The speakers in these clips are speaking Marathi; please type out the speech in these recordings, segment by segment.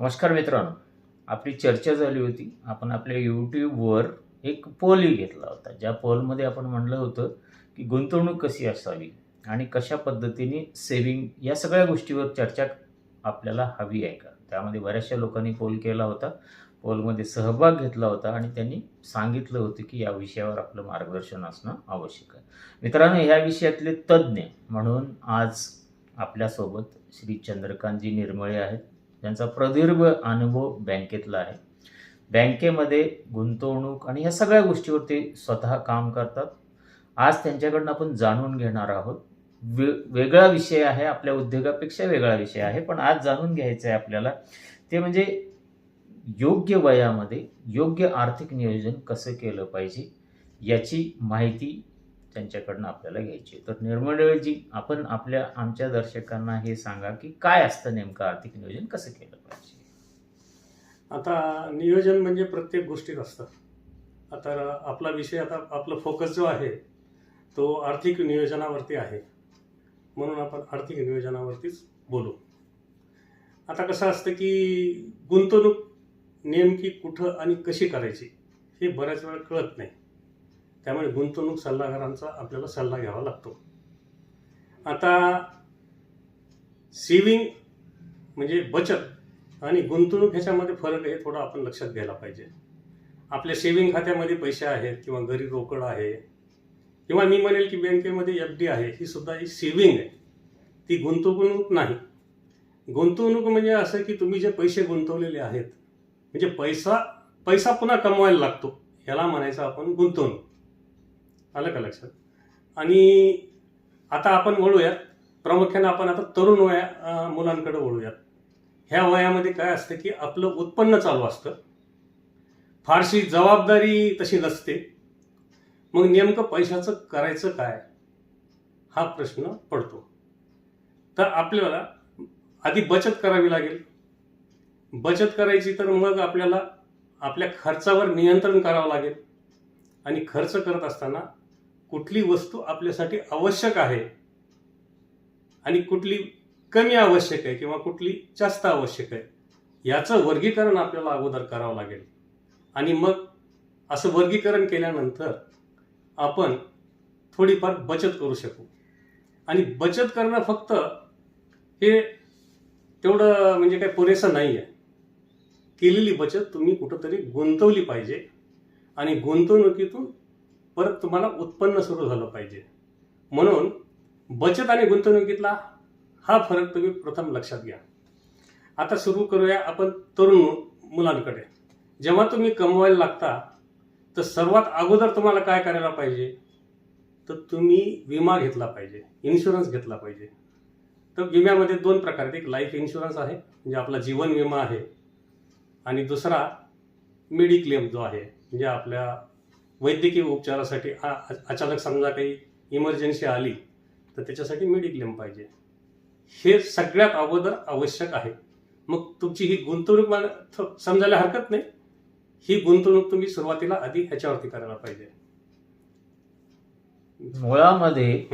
नमस्कार मित्रांनो आपली चर्चा झाली होती. आपण आपल्या यूट्यूबवर एक पोलही घेतला होता. ज्या पोलमध्ये आपण म्हणलं होतं की गुंतवणूक कशी असावी आणि कशा पद्धतीने सेविंग या सगळ्या गोष्टीवर चर्चा आपल्याला हवी आहे का? त्यामध्ये बऱ्याचशा लोकांनी पोल केला होता. पोलमध्ये सहभाग घेतला होता आणि त्यांनी सांगितलं होतं की या विषयावर आपलं मार्गदर्शन असणं आवश्यक आहे. मित्रांनो ह्या विषयातले तज्ज्ञ म्हणून आज आपल्यासोबत श्री चंद्रकांतजी निर्मळे आहेत. त्यांचा प्रदीर्घ अनुभव बँकेतला आहे. बँकेमध्ये गुंतवणूक आणि या सगळ्या गोष्टीवर ते स्वतः काम करतात. आज त्यांच्याकडनं आपण जाणून घेणार आहोत. वे वेगळा विषय आहे आपल्या उद्योगापेक्षा वेगळा विषय आहे पण आज जाणून घ्यायचं आहे आपल्याला ते म्हणजे योग्य वयामध्ये योग्य आर्थिक नियोजन कसं केलं पाहिजे याची माहिती त्यांच्याकडनं आपल्याला घ्यायची तर निर्मळजी आपण आपल्या आमच्या दर्शकांना हे सांगा की काय असतं नेमकं आर्थिक नियोजन? कसं केलं पाहिजे? आता नियोजन म्हणजे प्रत्येक गोष्टीत असतं. आता आपला विषय आता आपला फोकस जो आहे तो आर्थिक नियोजनावरती आहे. म्हणून आपण आर्थिक नियोजनावरतीच बोलू. आता कसं असतं की गुंतवणूक नेमकी कुठं आणि कशी करायची हे बऱ्याच वेळा कळत नाही. त्यामुळे गुंतवणूक सल्लागारांचा आपल्याला सल्ला घ्यावा लागतो. आता सेविंग म्हणजे बचत आणि गुंतवणूक ह्याच्यामध्ये फरक हे थोडा आपण लक्षात घ्यायला पाहिजे. आपल्या सेविंग खात्यामध्ये पैसे आहेत किंवा घरी रोकड आहे किंवा मी म्हणेल की बँकेमध्ये एफ डी आहे ही सुद्धा ही सेविंग आहे. ती गुंतवणूक नाही. गुंतवणूक म्हणजे असं की तुम्ही जे पैसे गुंतवलेले आहेत म्हणजे पैसा पैसा पुन्हा कमवायला लागतो ह्याला म्हणायचं आपण गुंतवणूक. आलं का लक्षात? आणि आता आपण वळूयात. प्रामुख्याने आपण आता तरुण वया मुलांकडे वळूयात. ह्या वयामध्ये काय असतं की आपलं उत्पन्न चालू असतं. फारशी जबाबदारी तशी नसते. मग नेमकं पैशाचं करायचं काय? हा प्रश्न पडतो. तर आपल्याला आधी बचत करावी लागेल. बचत करायची तर मग आपल्याला आपल्या खर्चावर नियंत्रण करावं लागेल. आणि खर्च करत असताना कुठली वस्तू आपल्यासाठी आवश्यक आहे आणि कुठली कमी आवश्यक आहे किंवा कुठली जास्त आवश्यक आहे याचं वर्गीकरण आपल्याला अगोदर करावं लागेल. आणि मग असं वर्गीकरण केल्यानंतर आपण थोडीफार बचत करू शकू. आणि बचत करणं फक्त हे तेवढं म्हणजे काही पुरेसं नाही आहे. केलेली बचत तुम्ही कुठंतरी गुंतवली पाहिजे आणि गुंतवणुकीतून परत तुम्हाला उत्पन्न सुरू झालं पाहिजे. म्हणून बचत आणि गुंतवणुकीतला हा फरक तुम्ही प्रथम लक्षात घ्या. आता सुरू करूया आपण तरुण मुलांकडे. जेव्हा तुम्ही कमवायला लागता तर सर्वात अगोदर तुम्हाला काय करायला पाहिजे? तर तुम्ही विमा घेतला पाहिजे इन्शुरन्स घेतला पाहिजे. तर विम्यामध्ये दोन प्रकार आहेत. एक लाईफ इन्शुरन्स आहे म्हणजे आपला जीवन विमा आहे. आणि दुसरा मेडिक्लेम जो आहे म्हणजे आपल्या वैद्यकीय उपचारासाठी आ- अचानक समजा काही इमर्जन्सी आली तर त्याच्यासाठी मेडिक्लेम पाहिजे. हे सगळ्यात अगोदर आवश्यक आहे. मग तुमची ही गुंतवणूक मला समजायला हरकत नाही. ही गुंतवणूक तुम्ही सुरुवातीला आधी ह्याच्यावरती करायला पाहिजे. मुळामध्ये.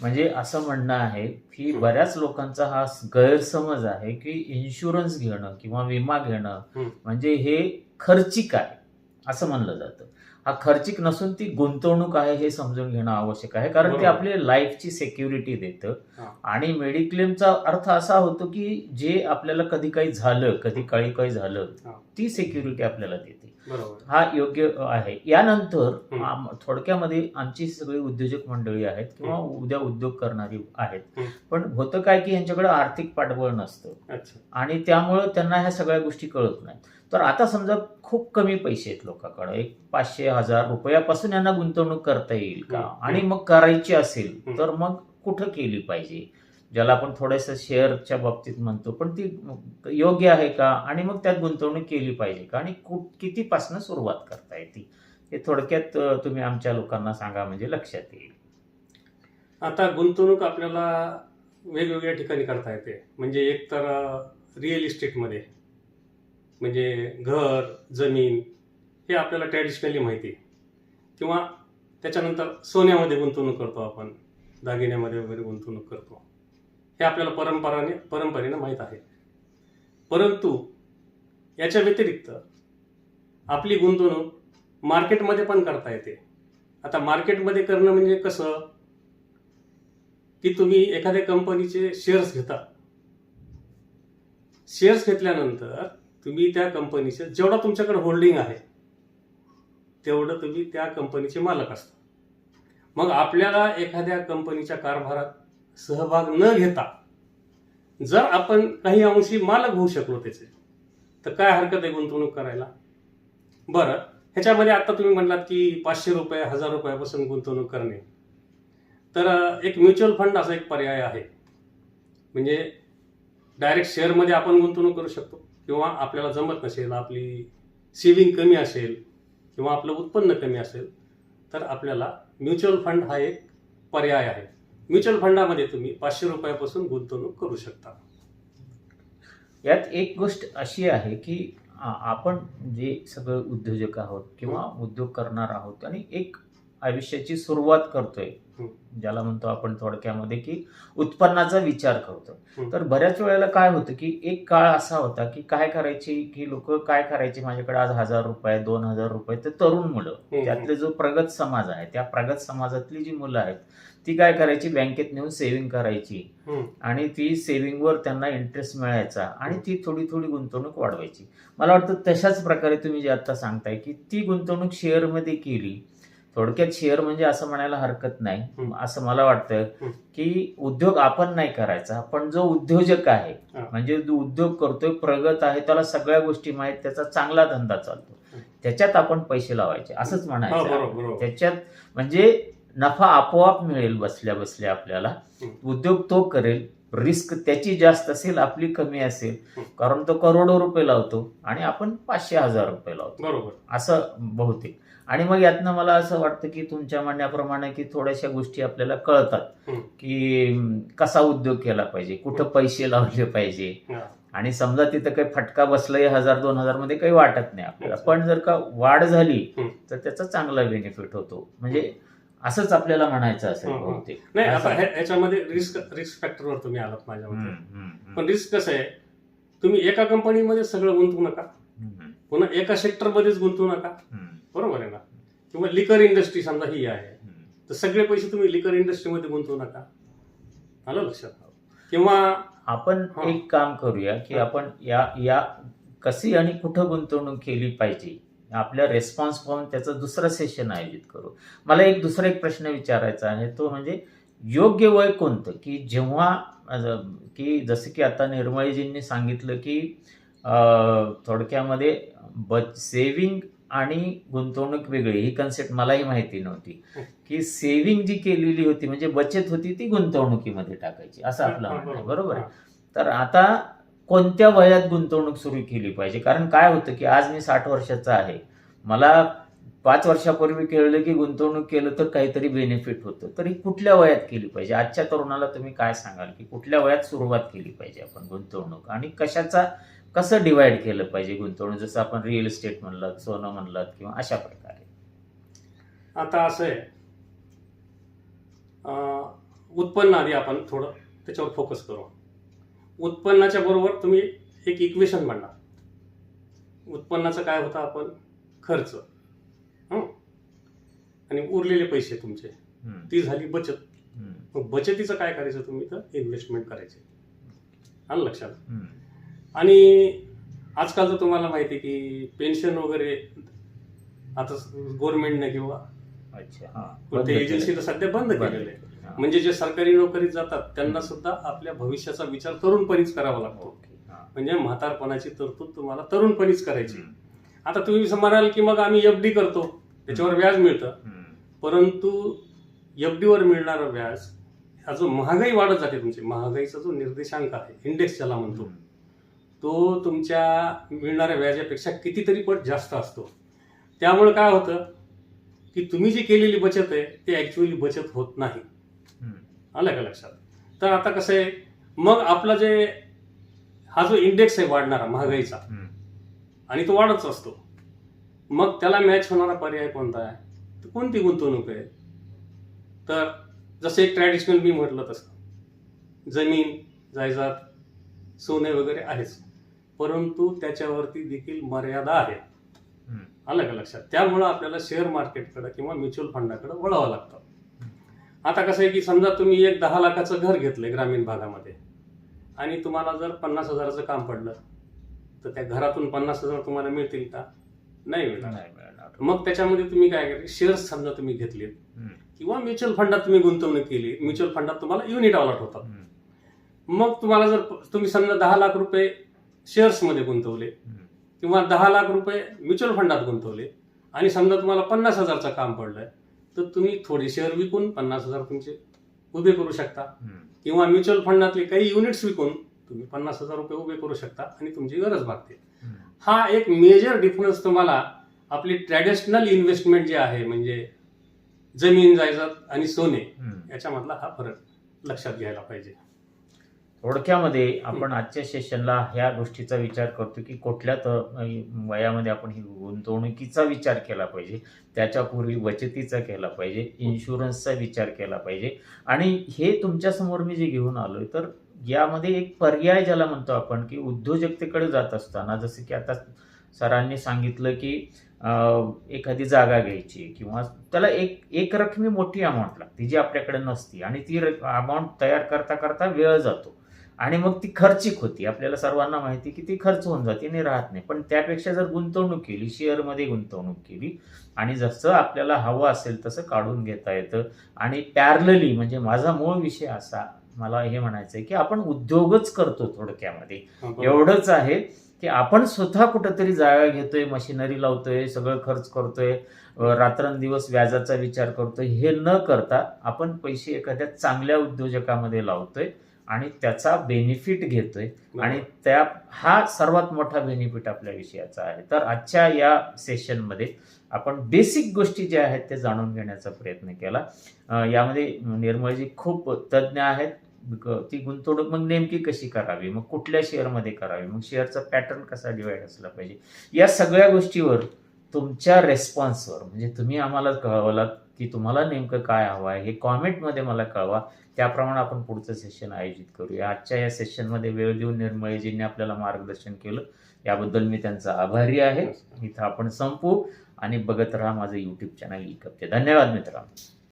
म्हणजे असं म्हणणं आहे की बऱ्याच लोकांचा हा गैरसमज आहे की इन्शुरन्स घेणं किंवा विमा घेणं. म्हणजे हे खर्चिक आहे असं म्हणलं जातं. हा खर्चिक नसून ती गुंतवणूक आहे हे समजून घेणं आवश्यक आहे. कारण ते. आपली लाईफची सेक्युरिटी देतं. आणि मेडिक्लेमचा अर्थ असा होतो की जे आपल्याला कधी काही झालं कधी काळी काही झालं. ती सेक्युरिटी आपल्याला देते. हा योग्य आहे. यानंतर थोडक्यामध्ये आमची सगळी उद्योजक मंडळी आहेत किंवा उद्या उद्योग करणारी आहेत. पण होतं काय की यांच्याकडे आर्थिक पाठबळ नसतं. आणि त्यामुळं त्यांना ह्या सगळ्या गोष्टी कळत नाहीत. तर आता समजा खूप कमी पैसे आहेत लोकांकडे. एक पाचशे हजार रुपयापासून यांना गुंतवणूक करता येईल का. आणि मग करायची असेल. तर मग कुठं केली पाहिजे? ज्याला आपण थोडंसं शेअरच्या बाबतीत म्हणतो पण ती योग्य आहे का? आणि मग त्यात गुंतवणूक केली पाहिजे का? आणि कु कितीपासून सुरुवात करता येते? हे थोडक्यात तुम्ही आमच्या लोकांना सांगा म्हणजे लक्षात येईल. आता गुंतवणूक आपल्याला वेगवेगळ्या ठिकाणी करता येते. म्हणजे एक तर रिअल इस्टेटमध्ये म्हणजे घर जमीन हे आपल्याला ट्रॅडिशनली माहिती आहे. किंवा त्याच्यानंतर सोन्यामध्ये गुंतवणूक करतो आपण दागिन्यामध्ये वगैरे गुंतवणूक करतो. हे आपल्याला परंपराने परंपरेनं माहीत आहे. परंतु याच्या व्यतिरिक्त आपली गुंतवणूक मार्केटमध्ये पण करता येते. आता मार्केटमध्ये करणं म्हणजे कसं? की तुम्ही एखाद्या कंपनीचे शेअर्स घेता. शेअर्स घेतल्यानंतर तुम्ही त्या कंपनीचे जेवढा तुमच्याकडे होल्डिंग आहे तेवढं तुम्ही त्या कंपनीचे मालक असता. मग आपल्याला एखाद्या कंपनीच्या कारभारात सहभाग न घेता जर आपण काही अंशी मालक होऊ शकलो त्याचे तर काय हरकत आहे गुंतवणूक करायला? बरं ह्याच्यामध्ये आता तुम्ही म्हणलात की पाचशे रुपये हजार रुपयापासून गुंतवणूक करणे. तर एक म्युच्युअल फंड असा एक पर्याय आहे. म्हणजे डायरेक्ट शेअरमध्ये आपण गुंतवणूक करू शकतो. किंवा आपल्याला जमत नसेल आपली सेविंग कमी असेल किंवा आपलं उत्पन्न कमी असेल तर आपल्याला म्युच्युअल फंड हा एक पर्याय आहे म्युच्युअल फंडामध्ये तुम्ही पाचशे रुपयापासून गुंतवणूक करू शकता यात एक गोष्ट अशी आहे की आपण जे सगळं उद्योजक आहोत किंवा उद्योग करणार आहोत आणि एक आयुष्याची सुरुवात करतोय हं. ज्याला म्हणतो आपण थोडक्यामध्ये की उत्पन्नाचा विचार करतो. तर बऱ्याच वेळेला काय होतं की एक काळ असा होता की काय करायची की लोक काय करायचे माझ्याकडे आज हजार रुपये दोन हजार रुपये तर तरुण मुलं. त्यातले जो प्रगत समाज आहे त्या प्रगत समाजातली जी मुलं आहेत ती काय करायची बँकेत नेऊन सेव्हिंग करायची. आणि ती सेव्हिंगवर त्यांना इंटरेस्ट मिळायचा आणि ती थोडी थोडी गुंतवणूक वाढवायची मला वाटतं तशाच प्रकारे तुम्ही जे आता सांगताय की ती गुंतवणूक शेअरमध्ये केली थोडक्यात शेअर म्हणजे असं म्हणायला हरकत नाही हं. असं मला वाटतं हं. की उद्योग आपण नाही करायचा पण जो उद्योजक आहे हा. म्हणजे जो उद्योग करतोय प्रगत आहे त्याला सगळ्या गोष्टी माहीत त्याचा चांगला धंदा चालतो हं. त्याच्यात आपण पैसे लावायचे असंच हो, म्हणायचं बरोबर त्याच्यात म्हणजे नफा आपोआप मिळेल बसल्या बसल्या आपल्याला हं. उद्योग तो करेल रिस्क त्याची जास्त असेल आपली कमी असेल हं. कारण तो करोडो रुपये लावतो आणि आपण पाचशे हजार रुपये लावतो बरोबर असं बहुतेक आणि मग यातनं मला असं वाटतं की तुमच्या म्हणण्याप्रमाणे की थोड्याशा गोष्टी आपल्याला कळतात. की कसा उद्योग केला पाहिजे कुठं पैसे लावले पाहिजे. आणि समजा तिथं काही फटका बसलाय हजार दोन हजारमध्ये काही वाटत नाही आपल्याला. पण जर का वाढ झाली. तर त्याचा चांगला बेनिफिट होतो म्हणजे असंच आपल्याला म्हणायचं असेल. बहुतेक नाही. आता ह्याच्यामध्ये रिस्क रिस्क फॅक्टरवर तुम्ही आलात माझ्या मते. पण रिस्क कसं आहे तुम्ही एका कंपनीमध्ये सगळं गुंतवू नका पुन्हा एका सेक्टरमध्येच गुंतवू नका बरोबर आहे ना किंवा लिकर इंडस्ट्री समजा ही आहे. तर सगळे पैसे तुम्ही लिकर इंडस्ट्रीमध्ये गुंतवू नका आलं लक्षात किंवा आपण. एक काम करूया की. आपण या या कशी आणि कुठं गुंतवणूक केली पाहिजे आपल्या रेस्पॉन्स पाहून त्याचं दुसरं सेशन आयोजित करू मला एक दुसरा एक प्रश्न विचारायचा आहे तो म्हणजे योग्य वय कोणतं की जेव्हा की जसं की आता निर्मळीजींनी सांगितलं की थोडक्यामध्ये बच सेविंग आणि गुंतवणूक वेगळी ही कन्सेप्ट मलाही माहिती नव्हती. हं. की सेविंग जी केलेली होती म्हणजे बचत होती ती गुंतवणुकीमध्ये टाकायची. असं आपलं हा, म्हणणं आहे. बरोबर. आहे? हा. तर आता कोणत्या वयात गुंतवणूक सुरू केली पाहिजे? कारण काय होतं की आज मी साठ वर्षाचा आहे. मला पाच वर्षापूर्वी कळलं की गुंतवणूक केलं तर काहीतरी बेनिफिट होतं. तरी कुठल्या वयात केली पाहिजे? आजच्या तरुणाला तुम्ही काय सांगाल की कुठल्या वयात सुरुवात केली पाहिजे आपण गुंतवणूक? आणि कशाचा कसं डिवाइड केलं पाहिजे गुंतवणूक? जसं आपण रिअल इस्टेट म्हणलात सोनं म्हणलात किंवा अशा प्रकारे. आता असं आहे. उत्पन्न आधी आपण थोडं त्याच्यावर फोकस करू. उत्पन्नाच्या बरोबर तुम्ही एक इक्वेशन मांडा. उत्पन्नाचं काय होतं आपण? खर्च. हं? आणि उरलेले पैसे तुमचे. ती झाली बचत. मग बचतीचं काय करायचं तुम्ही? तर इन्व्हेस्टमेंट करायचे. आलं लक्षात? आणि आजकाल तर तुम्हाला माहिती आहे की पेन्शन वगैरे आता गव्हर्नमेंटने किंवा अच्छा हा कोणत्या बंद एजन्सी तर केलं. सध्या बंद केलेले. म्हणजे जे सरकारी नोकरीत जातात त्यांना सुद्धा आपल्या भविष्याचा विचार तरुणपणीच करावा लागतो. म्हणजे म्हातारपणाची तरतूद तुम्हाला तरुणपणीच करायची आता तुम्ही म्हणाल की मग आम्ही एफ डी करतो त्याच्यावर व्याज मिळतं परंतु एफ डीवर मिळणारं व्याज हा जो महागाई वाढत जाते तुमची महागाईचा जो निर्देशांक आहे इंडेक्स ज्याला म्हणतो. तो तुमच्या मिळणाऱ्या व्याजापेक्षा कितीतरी पट जास्त असतो. त्यामुळे काय होतं की तुम्ही जी केलेली बचत आहे ती ॲक्च्युअली बचत होत नाही. आलं का लक्षात? तर आता कसं आहे मग आपला जे हा जो इंडेक्स आहे वाढणारा महागाईचा. आणि तो वाढतच असतो. मग त्याला मॅच होणारा पर्याय कोणता आहे? तर कोणती गुंतवणूक आहे? तर जसं एक ट्रॅडिशनल मी म्हटलं तसं. जमीन जायदाद सोने वगैरे आहेच. परंतु त्याच्यावरती देखील मर्यादा आहे हम्म. आलं का लक्षात? त्यामुळं आपल्याला शेअर मार्केटकडे किंवा म्युच्युअल फंडाकडे वळावं लागतं. आता कसं आहे की समजा तुम्ही एक दहा लाखाचं घर घेतलंय ग्रामीण भागामध्ये आणि तुम्हाला जर पन्नास हजाराचं काम पडलं तर त्या घरातून पन्नास हजार तुम्हाला मिळतील का? नाही मिळणार. मग त्याच्यामध्ये तुम्ही काय केले शेअर्स समजा तुम्ही घेतलेत. किंवा म्युच्युअल फंडात तुम्ही गुंतवणूक केली म्युच्युअल फंडात तुम्हाला युनिट अलॉट होतात. मग तुम्हाला जर तुम्ही समजा दहा लाख रुपये शेअर्समध्ये गुंतवले. किंवा दहा लाख रुपये म्युच्युअल फंडात गुंतवले आणि समजा तुम्हाला पन्नास हजारचं काम पडलंय तर तुम्ही थोडे शेअर विकून पन्नास हजार तुमचे उभे करू शकता. किंवा म्युच्युअल फंडातले काही युनिट्स विकून तुम्ही पन्नास हजार रुपये उभे करू शकता आणि तुमची गरज भागते. हा एक मेजर डिफरन्स तुम्हाला आपली ट्रॅडिशनल इन्व्हेस्टमेंट जे आहे म्हणजे जमीन जायदाद आणि सोने. याच्यामधला हा फरक लक्षात घ्यायला पाहिजे थोडक्यामध्ये आपण आजच्या सेशनला ह्या गोष्टीचा विचार करतो की कुठल्या वयामध्ये आपण ही गुंतवणुकीचा विचार केला पाहिजे त्याच्यापूर्वी बचतीचा केला पाहिजे इन्शुरन्सचा विचार केला पाहिजे. आणि हे तुमच्यासमोर मी जे घेऊन आलोय तर यामध्ये एक पर्याय ज्याला म्हणतो आपण की उद्योजकतेकडे जात असताना जसं की आता सरांनी सांगितलं की एखादी जागा घ्यायची किंवा त्याला एक एक रकमी मोठी अमाऊंट लागते जी आपल्याकडे नसती. आणि ती अमाऊंट तयार करता करता वेळ जातो. आणि मग ती खर्चिक होती. आपल्याला सर्वांना माहिती की ती खर्च होऊन जाते आणि राहत नाही. पण त्यापेक्षा जर गुंतवणूक केली शेअरमध्ये गुंतवणूक केली आणि जसं आपल्याला हवं असेल तसं काढून घेता येतं. आणि पॅरलली म्हणजे माझा मूळ विषय असा मला हे म्हणायचं आहे की आपण उद्योगच करतो थोडक्यामध्ये. एवढंच आहे की आपण स्वतः कुठंतरी जागा घेतोय मशिनरी लावतोय सगळं खर्च करतोय रात्रंदिवस व्याजाचा विचार करतोय. हे न करता आपण पैसे एखाद्या चांगल्या उद्योजकामध्ये लावतोय. आणि त्याचा बेनिफिट घेतोय. आणि त्या हा सर्वात मोठा बेनिफिट आपल्या विषयाचा आहे. तर आजच्या या सेशनमध्ये आपण बेसिक गोष्टी ज्या आहेत ते जाणून घेण्याचा प्रयत्न केला. यामध्ये निर्मळजी खूप तज्ज्ञ आहेत. ती गुंतवणूक मग नेमकी कशी करावी? मग कुठल्या शेअरमध्ये करावी? मग शेअरचा पॅटर्न कसा डिवाइड असला पाहिजे? या सगळ्या गोष्टीवर तुमच्या रेस्पॉन्सवर म्हणजे तुम्ही आम्हाला कळवलात की तुम्हाला नेमकं काय हवं आहे हे कॉमेंटमध्ये मला कळवा. त्याप्रमाणे आपण पुढचं सेशन आयोजित करूया. आजच्या या सेशनमध्ये वेळ देऊन निर्मळेजींनी आपल्याला मार्गदर्शन केलं. याबद्दल मी त्यांचा आभारी आहे. इथं आपण संपू आणि बघत राहा माझं यूट्यूब चॅनल इकपचे कपचे धन्यवाद मित्रांनो.